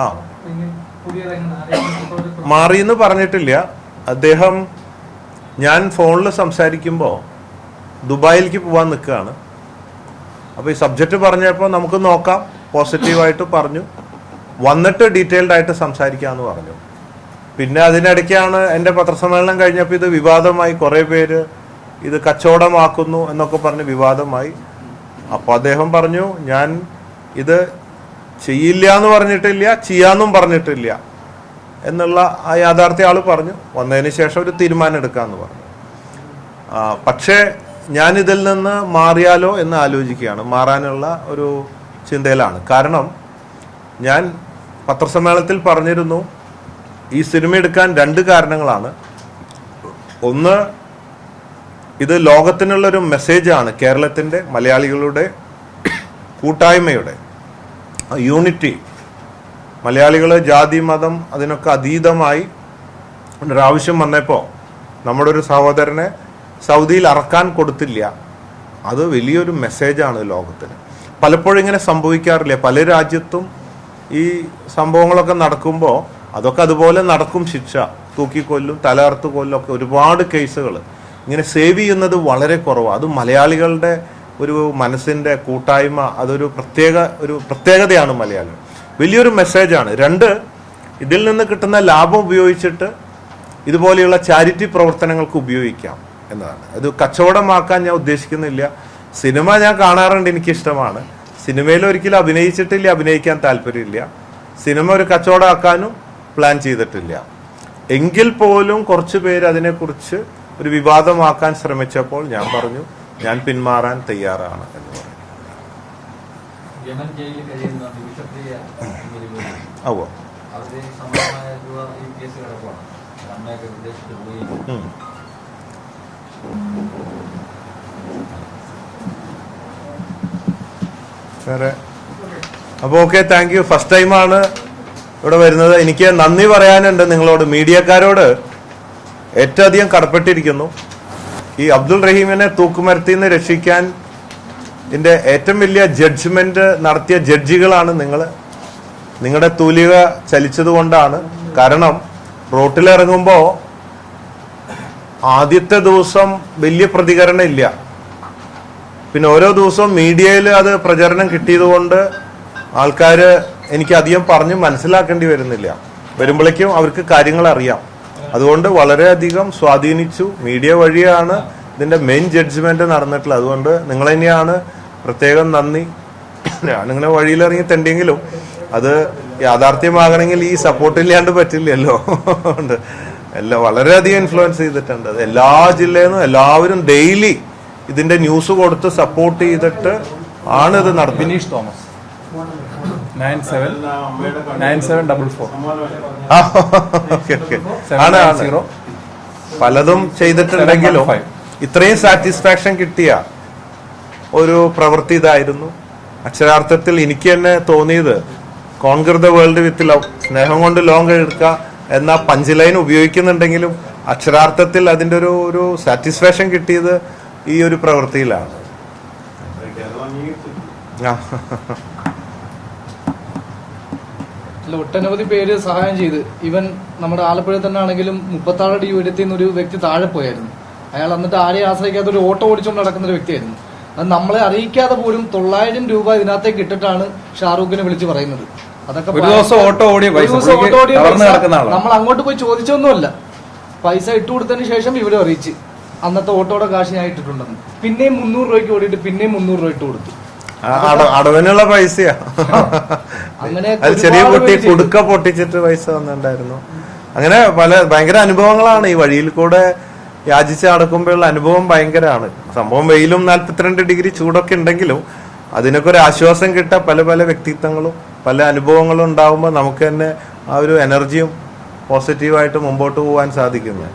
ആ മാറിയെന്ന് പറഞ്ഞിട്ടില്ല. അദ്ദേഹം ഞാൻ ഫോണിൽ സംസാരിക്കുമ്പോൾ ദുബായിലേക്ക് പോകാൻ നിൽക്കുകയാണ്. അപ്പോൾ ഈ സബ്ജക്റ്റ് പറഞ്ഞപ്പോൾ നമുക്ക് നോക്കാം. പോസിറ്റീവായിട്ട് പറഞ്ഞു. വന്നിട്ട് ഡീറ്റെയിൽഡ് ആയിട്ട് സംസാരിക്കാമെന്ന് പറഞ്ഞു. പിന്നെ അതിനിടയ്ക്കാണ് എന്റെ പത്രസമ്മേളനം കഴിഞ്ഞപ്പോൾ ഇത് വിവാദമായി. കുറേ പേര് ഇത് കച്ചവടമാക്കുന്നു എന്നൊക്കെ പറഞ്ഞ് വിവാദമായി. അപ്പോൾ അദ്ദേഹം പറഞ്ഞു ഞാൻ ഇത് ചെയ്യില്ല എന്ന് പറഞ്ഞിട്ടില്ല ചെയ്യാന്നും പറഞ്ഞിട്ടില്ല എന്നുള്ള ആ യാഥാർത്ഥ്യ ആൾ പറഞ്ഞു. വന്നതിന് ശേഷം ഒരു തീരുമാനം എടുക്കാന്ന് പറഞ്ഞു. പക്ഷേ ഞാൻ ഇതിൽ നിന്ന് മാറിയാലോ എന്ന് ആലോചിക്കുകയാണ്. മാറാനുള്ള ഒരു ചിന്തയിലാണ്. കാരണം ഞാൻ പത്രസമ്മേളനത്തിൽ പറഞ്ഞിരുന്നു ഈ സിനിമ എടുക്കാൻ രണ്ട് കാരണങ്ങളാണ്. ഒന്ന് ഇത് ലോകത്തിനുള്ളൊരു മെസ്സേജാണ് കേരളത്തിന്റെ മലയാളികളുടെ കൂട്ടായ്മയുടെ. യൂണിറ്റി മലയാളികൾ ജാതി മതം അതിനൊക്കെ അതീതമായി ഒരാവശ്യം വന്നപ്പോൾ നമ്മുടെ ഒരു സഹോദരനെ സൗദിയിൽ അറക്കാൻ കൊടുത്തില്ല. അത് വലിയൊരു മെസ്സേജാണ് ലോകത്തിന്. പലപ്പോഴും ഇങ്ങനെ സംഭവിക്കാറില്ല. പല രാജ്യത്തും ഈ സംഭവങ്ങളൊക്കെ നടക്കുമ്പോൾ അതൊക്കെ അതുപോലെ നടക്കും ശിക്ഷ. തൂക്കിക്കൊല്ലും തലർത്ത് കൊല്ലും ഒക്കെ ഒരുപാട് കേസുകൾ ഇങ്ങനെ സേവ് ചെയ്യുന്നത് വളരെ കുറവാണ് അത് മലയാളികളുടെ ഒരു മനസ്സിന്റെ കൂട്ടായ്മ അതൊരു പ്രത്യേക ഒരു പ്രത്യേകതയാണ് മലയാളം. വലിയൊരു മെസ്സേജാണ്. രണ്ട് ഇതിൽ നിന്ന് കിട്ടുന്ന ലാഭം ഉപയോഗിച്ചിട്ട് ഇതുപോലെയുള്ള ചാരിറ്റി പ്രവർത്തനങ്ങൾക്ക് ഉപയോഗിക്കാം എന്നതാണ്. അത് കച്ചവടമാക്കാൻ ഞാൻ ഉദ്ദേശിക്കുന്നില്ല. സിനിമ ഞാൻ കാണാറുണ്ട് എനിക്കിഷ്ടമാണ്. സിനിമയിൽ ഒരിക്കലും അഭിനയിച്ചിട്ടില്ല അഭിനയിക്കാൻ താല്പര്യമില്ല. സിനിമ ഒരു കച്ചവടമാക്കാനും പ്ലാൻ ചെയ്തിട്ടില്ല. എങ്കിൽ പോലും കുറച്ച് പേര് അതിനെക്കുറിച്ച് ഒരു വിവാദമാക്കാൻ ശ്രമിച്ചപ്പോൾ ഞാൻ പറഞ്ഞു ഞാൻ പിന്മാറാൻ തയ്യാറാണ് എന്ന് പറഞ്ഞു അവോ. വേറെ? അപ്പോൾ ഓക്കെ താങ്ക് യു ഫസ്റ്റ് ടൈമാണ് ഇവിടെ വരുന്നത്. എനിക്ക് നന്ദി പറയാനുണ്ട് നിങ്ങളോട്. മീഡിയക്കാരോട് ഏറ്റവും അധികം കടപ്പെട്ടിരിക്കുന്നു. ഈ അബ്ദുൾ റഹീമിനെ തൂക്കുമരത്തിൽ നിന്ന് രക്ഷിക്കാൻ ഇതിന്റെ ഏറ്റവും വലിയ ജഡ്ജ്മെന്റ് നടത്തിയ ജഡ്ജികളാണ് നിങ്ങൾ. നിങ്ങളുടെ തൂലിക ചലിച്ചത് കൊണ്ടാണ്. കാരണം റോട്ടിലിറങ്ങുമ്പോൾ ആദ്യത്തെ ദിവസം വലിയ പ്രതികരണം ഇല്ല. പിന്നെ ഓരോ ദിവസവും മീഡിയയിൽ അത് പ്രചരണം കിട്ടിയതുകൊണ്ട് ആൾക്കാർ എനിക്ക് അധികം പറഞ്ഞ് മനസ്സിലാക്കേണ്ടി വരുന്നില്ല. വരുമ്പോഴേക്കും അവർക്ക് കാര്യങ്ങൾ അറിയാം. അതുകൊണ്ട് വളരെയധികം സ്വാധീനിച്ചു. മീഡിയ വഴിയാണ് ഇതിന്റെ മെയിൻ ജഡ്ജ്മെന്റ് നടന്നിട്ടുള്ളത്. അതുകൊണ്ട് നിങ്ങൾ തന്നെയാണ് പ്രത്യേകം നന്ദി. ഞാനിങ്ങനെ വഴിയിലിറങ്ങി തെണ്ടെങ്കിലും അത് യാഥാർത്ഥ്യമാകണമെങ്കിൽ ഈ സപ്പോർട്ട് ഇല്ലാണ്ട് പറ്റില്ലല്ലോ. എല്ലാം വളരെയധികം ഇൻഫ്ലുവൻസ് ചെയ്തിട്ടുണ്ട്. അത് എല്ലാ ജില്ലയിൽ നിന്നും എല്ലാവരും ഡെയിലി ഇതിന്റെ ന്യൂസ് കൊടുത്ത് സപ്പോർട്ട് ചെയ്തിട്ട് ആണ് ഇത് Bineesh Thomas. Nine seven nine seven double four ആ, okay, okay. ആണ് സീറോ പലതും ചെയ്തിട്ടുണ്ടെങ്കിലും ഇത്രയും സാറ്റിസ്ഫാക്ഷൻ കിട്ടിയ ഒരു പ്രവൃത്തി ഇതായിരുന്നു. അക്ഷരാർത്ഥത്തിൽ എനിക്ക് തന്നെ തോന്നിയത് ദ വേൾഡ് വിത്ത് ലവ് സ്നേഹം കൊണ്ട് ലോങ് എടുക്കുക എന്ന പഞ്ച് ലൈൻ ഉപയോഗിക്കുന്നുണ്ടെങ്കിലും അക്ഷരാർത്ഥത്തിൽ അതിന്റെ ഒരു ഒരു സാറ്റിസ്ഫാക്ഷൻ കിട്ടിയത് ഈ ഒരു പ്രവൃത്തിയിലാണ്. ആ. അല്ല ഒട്ടനവധി പേര് സഹായം ചെയ്ത്. ഇവൻ നമ്മുടെ ആലപ്പുഴ തന്നെ ആണെങ്കിലും മുപ്പത്താറടി ഉയരത്തിൽ നിന്ന് ഒരു വ്യക്തി താഴെ പോയായിരുന്നു. അയാൾ എന്നിട്ട് ആരെയും ആശ്രയിക്കാത്ത ഒരു ഓട്ടോ ഓടിച്ചുകൊണ്ട് നടക്കുന്ന ഒരു വ്യക്തിയായിരുന്നു. അത് നമ്മളെ അറിയിക്കാതെ പോലും തൊള്ളായിരം രൂപ ഇതിനകത്തേക്ക് ഇട്ടിട്ടാണ് ഷാറൂഖിനെ വിളിച്ച് പറയുന്നത്. അതൊക്കെ ഒരു ദിവസം ഓട്ടോ ഓടിയ പൈസ. നമ്മൾ അങ്ങോട്ട് പോയി ചോദിച്ചൊന്നുമല്ല. പൈസ ഇട്ട് കൊടുത്തതിന് ശേഷം ഇവരെ അറിയിച്ച്. അന്നത്തെ ഓട്ടോയുടെ കാശ് ഞാൻ ഇട്ടിട്ടുണ്ടെന്ന്. പിന്നെയും മുന്നൂറ് രൂപയ്ക്ക് ഓടിയിട്ട് പിന്നെയും മുന്നൂറ് രൂപ ഇട്ട് കൊടുത്തു. അടവിനുള്ള പൈസയാ. അങ്ങനെ അത് ചെറിയ കുട്ടി കുടുക്ക പൊട്ടിച്ചിട്ട് പൈസ വന്നിട്ടുണ്ടായിരുന്നു അങ്ങനെ പല ഭയങ്കര അനുഭവങ്ങളാണ് ഈ വഴിയിൽ കൂടെ യാചിച്ച് നടക്കുമ്പോഴുള്ള അനുഭവം ഭയങ്കരമാണ് സംഭവം വെയിലും നാല്പത്തിരണ്ട് ഡിഗ്രി ചൂടൊക്കെ ഉണ്ടെങ്കിലും അതിനൊക്കെ ഒരു ആശ്വാസം കിട്ട പല പല വ്യക്തിത്വങ്ങളും പല അനുഭവങ്ങളും ഉണ്ടാകുമ്പോൾ നമുക്ക് തന്നെ ആ ഒരു എനർജിയും പോസിറ്റീവായിട്ട് മുമ്പോട്ട് പോകാൻ സാധിക്കുന്നത്